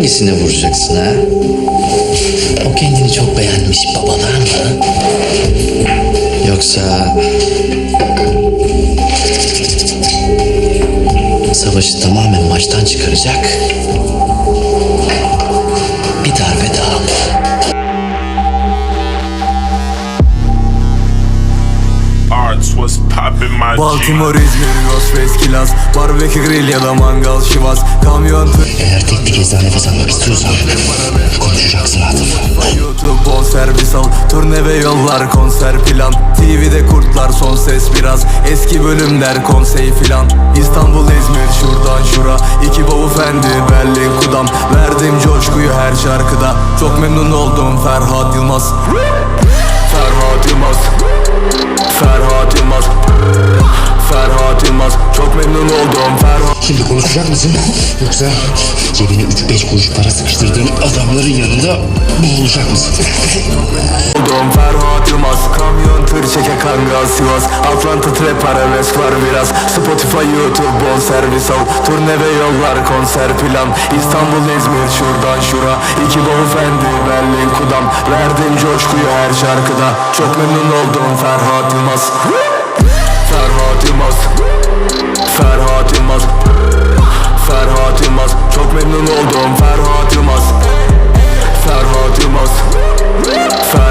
hangisine vuracaksın ha? O kendini çok beğenmiş babalar mı? Yoksa... Savaşı tamamen maçtan çıkaracak bir darbe daha mı? Arts was popping my Baltimore, İzmir, Los Veskilas Barbekü grill ya da mangal şivas Kamyon Eğer tek bir bon servis al Turne ve yollar konser plan. TV'de kurtlar son ses biraz. Eski bölümler konsey filan. İstanbul İzmir şuradan şura. İki bavul fendi Berlin kudam. Verdim coşkuyu her şarkıda. Çok memnun oldum Ferhat Yılmaz. Ferhat Yılmaz. Ferhat Yılmaz. Ferhat Yılmaz. Çok memnun oldum Ferhat. Şimdi konuşacak mısın? Yoksa cebine 3-5 kuruş para sıkıştırdığın adamların yanında boğulacak mısın? Dom Ferhat Yılmaz Kamyon tır çeke kangal Sivas. Atlanta trap arabesk var biraz. Spotify YouTube bon servis al. Turne ve yollar konser plan. İstanbul İzmir şuradan şura. İki bol fendi Berlin kudam. Verdim coşkuyu her şarkıda. Çok memnun oldum Ferhat Yılmaz. Ferhat Yılmaz. Ferhat Yılmaz. Ferhat Yılmaz. Çok memnun oldum Ferhat Yılmaz oturmaz Fer